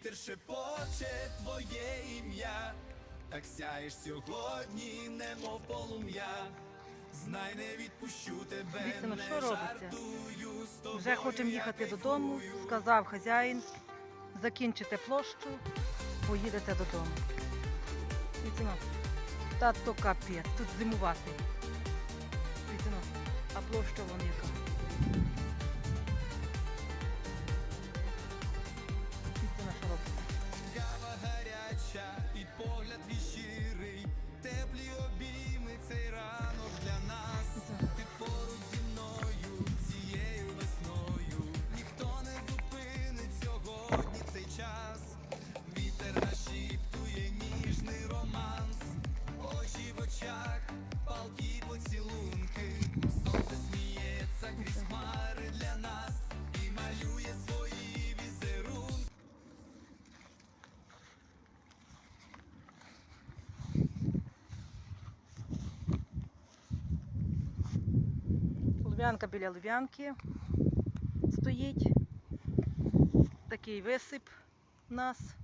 Вітер шепоче твоє ім'я, так сяєш сьогодні, немов полум'я. Знай, не відпущу тебе, Дивіться, ну не що робиться? жартую з тобою. Вже хочемо я їхати кайфую. додому. Сказав хазяїн, закінчите площу, поїдете додому. Дивіться, ну, Та то капець, тут зимувати. Дивіться, ну, а площа вон гаряча і погляд твій щирий, теплі обійми цей ранок для нас. Ти поруч зі мною цією весною. Ніхто не зупинить сьогодні цей час. Вітер нашіптує ніжний романс, очі в очах, палкі поцілунки. Лубянка біля Лубянки стоїть. Такий висип у нас.